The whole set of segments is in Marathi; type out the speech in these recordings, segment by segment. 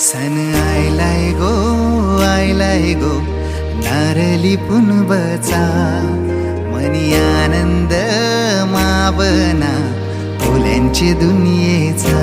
सन आयलाय गो आयलाय गो नारली पुनबचा. मनी आनंद मावना फुल्यांची दुनियेचा.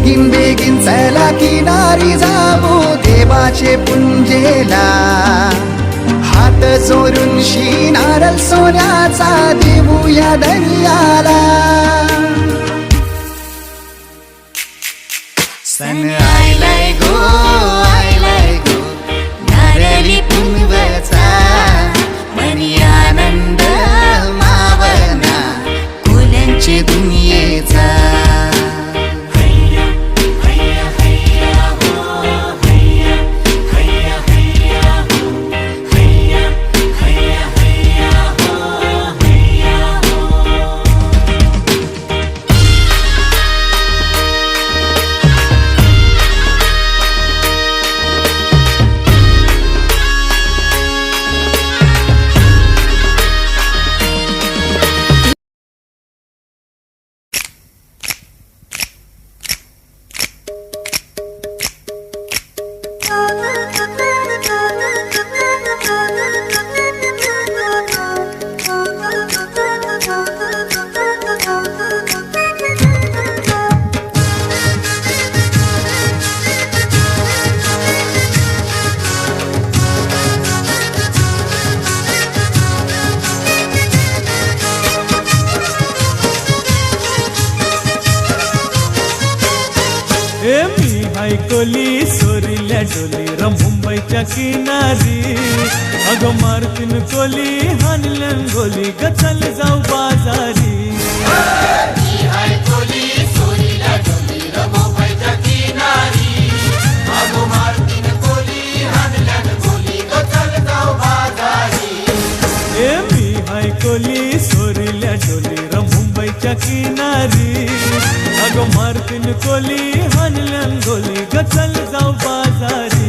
बेगीन बेगीन चला किनारी जाऊ देवाचे पुंजेला. हात चोरून शिनारल सोन्याचा देऊया दर्याला. सन ए मी हायकोली सोरील्या डोली र मुंबईच्या किनारी. अगं मारतीन कोली हानल्या गोली ग चल जाऊ बाजारी. ए मी हायकोली सोरील्या डोली र मुंबईच्या किनारी. अगं मारतीन कोली हानल्या गोली गचल जाऊ बाजारी.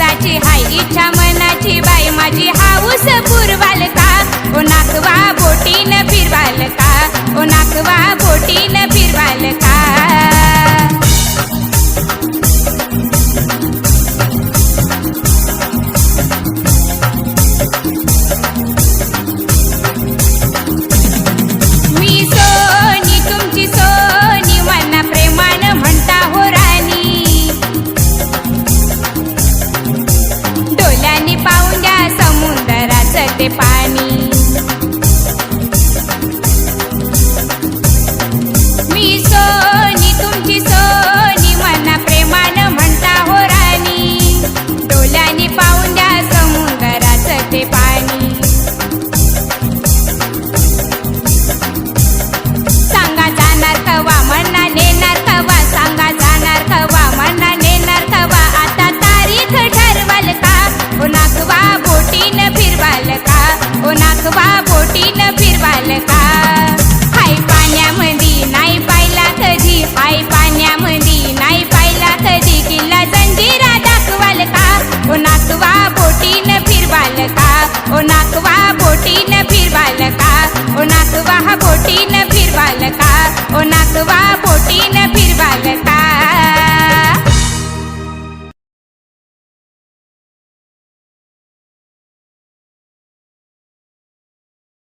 हाय इच्छा मनाची बाई माझी